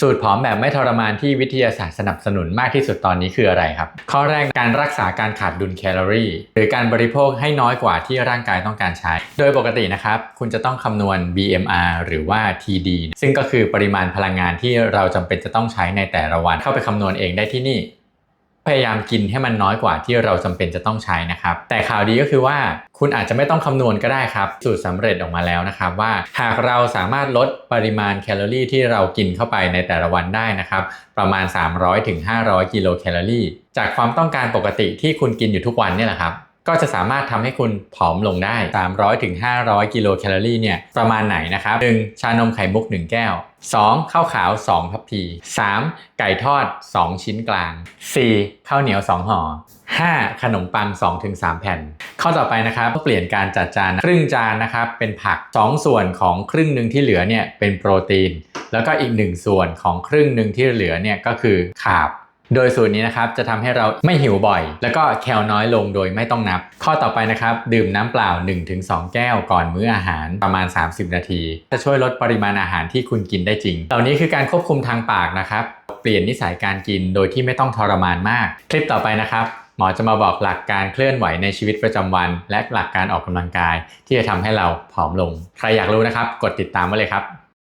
สูตรผอมแบบไม่ทรมานที่วิทยาศาสตร์สนับสนุนมากที่สุดตอนนี้คืออะไรครับ ข้อแรกการรักษาการขาดดุลแคลอรี่ หรือการบริโภคให้น้อยกว่าที่ร่างกายต้องการใช้ โดยปกตินะครับ คุณจะต้องคำนวณ BMR หรือว่า TD ซึ่งก็คือปริมาณพลังงานที่เราจำเป็นจะต้องใช้ในแต่ละวันเข้าไปคำนวณเองได้ที่นี่ พยายามกินให้มันน้อยกว่าที่เราจำเป็นจะต้องใช้นะครับ แต่ข่าวดีก็คือว่าคุณอาจจะไม่ต้องคำนวณก็ได้ครับ สูตรสำเร็จออกมาแล้วนะครับ ว่าหากเราสามารถลดปริมาณแคลอรี่ที่เรากินเข้าไปในแต่ละวันได้นะครับ ประมาณ 300-500 กิโลแคลอรี่ จากความต้องการปกติที่คุณกินอยู่ทุกวันเนี่ยแหละครับ ก็จะสามารถทำให้คุณผอมลงได้ 300ถึง500 กิโลแคลอรี่เนี่ยประมาณไหนนะครับ 1. ชานมไข่มุก 1 แก้ว 2. ข้าวขาว2ทัพพี 3. ไก่ทอด 2 ชิ้นกลาง 4. ข้าวเหนียว 2ห่อ 5. ขนมปัง 2-3 แผ่น ข้อต่อไปนะครับเปลี่ยนการจัดจานครึ่งจานนะครับเป็นผัก 2 ส่วนของครึ่งหนึ่งที่เหลือเนี่ยเป็นโปรตีน แล้วก็อีก 1 ส่วนของครึ่งหนึ่งที่เหลือเนี่ยก็คือขาบ โดยสูตรนี้นะครับจะทำให้เราไม่หิวบ่อย แล้วก็แคลน้อยลงโดยไม่ต้องนับ ข้อต่อไปนะครับดื่มน้ำเปล่า 1-2 แก้วก่อนมื้ออาหารประมาณ 30 นาที จะช่วยลดปริมาณอาหารที่คุณกินได้จริง เหล่านี้คือการควบคุมทางปากนะครับเปลี่ยนนิสัยการกินโดยที่ไม่ต้องทรมานมาก คลิปต่อไปนะครับหมอจะมาบอกหลักการเคลื่อนไหวในชีวิตประจำวัน และหลักการออกกำลังกาย ที่จะทำให้เราผอมลง ใครอยากรู้นะครับ กดติดตามไว้เลยครับ